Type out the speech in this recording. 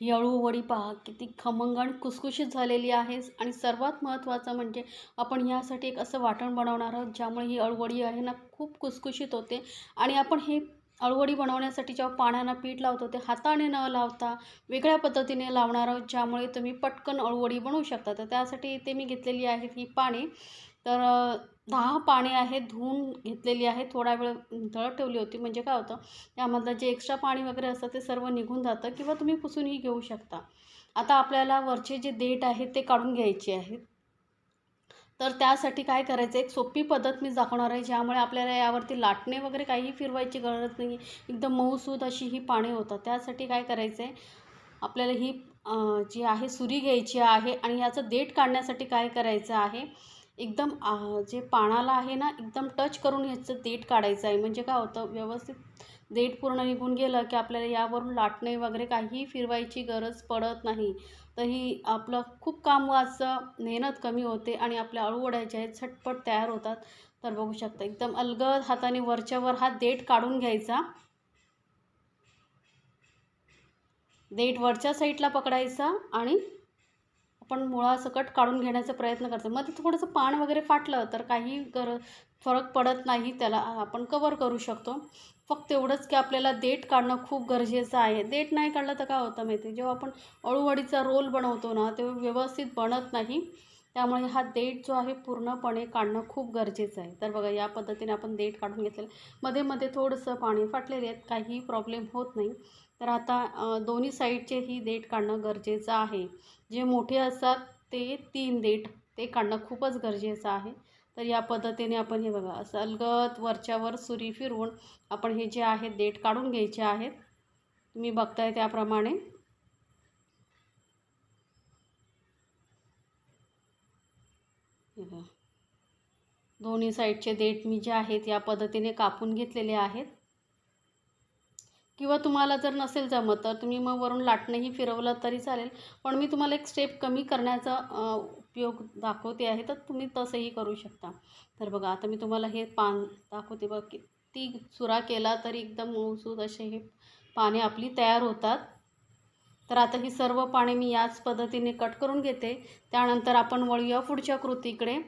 ही अळूवडी पहा किती खमंग आणि झालेली आहेस. आणि सर्वात महत्त्वाचं म्हणजे आपण ह्यासाठी एक असं वाटण बनवणार आहोत ज्यामुळे ही अळवडी आहे ना खूप कुसकुशीत होते. आणि आपण हे अळवडी बनवण्यासाठी जेव्हा पाण्यानं पीठ लावतो ते हाताने न लावता वेगळ्या पद्धतीने लावणार आहोत ज्यामुळे तुम्ही पटकन अळवडी बनवू शकता. तर त्यासाठी इथे मी घेतलेली आहेत ही पाने. तर दहा पाने आहेत धुवून घेतलेली आहे थोडा वेळ दळत ठेवली होती. म्हणजे काय होतं त्यामधलं जे एक्स्ट्रा पाणी वगैरे असतं ते सर्व निघून जातं किंवा तुम्ही पुसूनही घेऊ शकता. आता आपल्याला वरचे जे देठ आहेत ते काढून घ्यायचे आहेत. तर त्यासाठी काय करायचं एक सोपी पद्धत मी दाखवणार आहे ज्यामुळे आपल्याला यावरती लाटणे वगैरे काहीही फिरवायची गरज नाही. एकदम मऊसूद अशी ही पाने होतात. त्यासाठी काय करायचं आहे आपल्याला ही जी आहे सुरी घ्यायची आहे आणि ह्याचं देठ काढण्यासाठी काय करायचं आहे एकदम जे पानाला आहे ना एकदम टच करून ह्याचं देठ काढायचं आहे. म्हणजे काय होतं व्यवस्थित देठ पूर्ण निघून गेलं की आपल्याला यावरून लाटणे वगैरे काहीही फिरवायची गरज पडत नाही. तर ही आपलं खूप काम वाचतं मेहनत कमी होते आणि आपल्या अळूवड्या ज्या आहेत झटपट तयार होतात. तर बघू शकता एकदम अलगद हाताने वरच्यावर हा देठ काढून घ्यायचा. देठ वरच्या साईडला पकडायचा आणि आपण मुळासकट काढून घेण्याचा प्रयत्न करतो. मध्ये थोडंसं पान वगैरे फाटलं तर काही गर फरक पडत नाही त्याला आपण कवर करू शकतो. फक्त एवढंच की आपल्याला देठ काढणं खूप गरजेचं आहे. देठ नाही काढलं तर काय होतं माहिती आहे? जेव्हा आपण अळूवडीचा रोल बनवतो ना तेव्हा व्यवस्थित बनत नाही. त्यामुळे हा देठ जो आहे पूर्णपणे काढणं खूप गरजेचं आहे. तर बघा या पद्धतीने आपण देठ काढून घेतलेलं. मध्ये मध्ये थोडंसं पाणी फाटलेले आहेत. काही प्रॉब्लेम होत नाही. तर आता दोन्ही साईडचे ही देठ काढणं गरजेचं आहे. जे मोठे असतात ते तीन देठ. ते काढणं खूपच गरजेचं आहे. तर या पद्धतीने आपण हे बघा असं अलगद वरच्यावर सुरी फिरवून आपण हे जे आहेत देठ काढून घ्यायचे आहेत. तुम्ही बघताय त्याप्रमाणे. दोन्ही साईडचे देठ मी जे आहेत या पद्धतीने कापून घेतलेले आहेत. किंवा तुम्हाला जर नसेल जमत तर तुम्ही मग वरून लाटणंही फिरवलं तरी चालेल. पण मी तुम्हाला एक स्टेप कमी करण्याचा उपयोग दाखवते आहे तर तुम्ही तसंही करू शकता. तर बघा आता मी तुम्हाला हे पान दाखवते बघा किती चुरा केला तरी एकदम मऊसूद असे हे पाने आपली तयार होतात. तर आता ही सर्व पाने मी याच पद्धतीने कट करून घेते. त्यानंतर आपण वळूया पुढच्या कृतीकडे.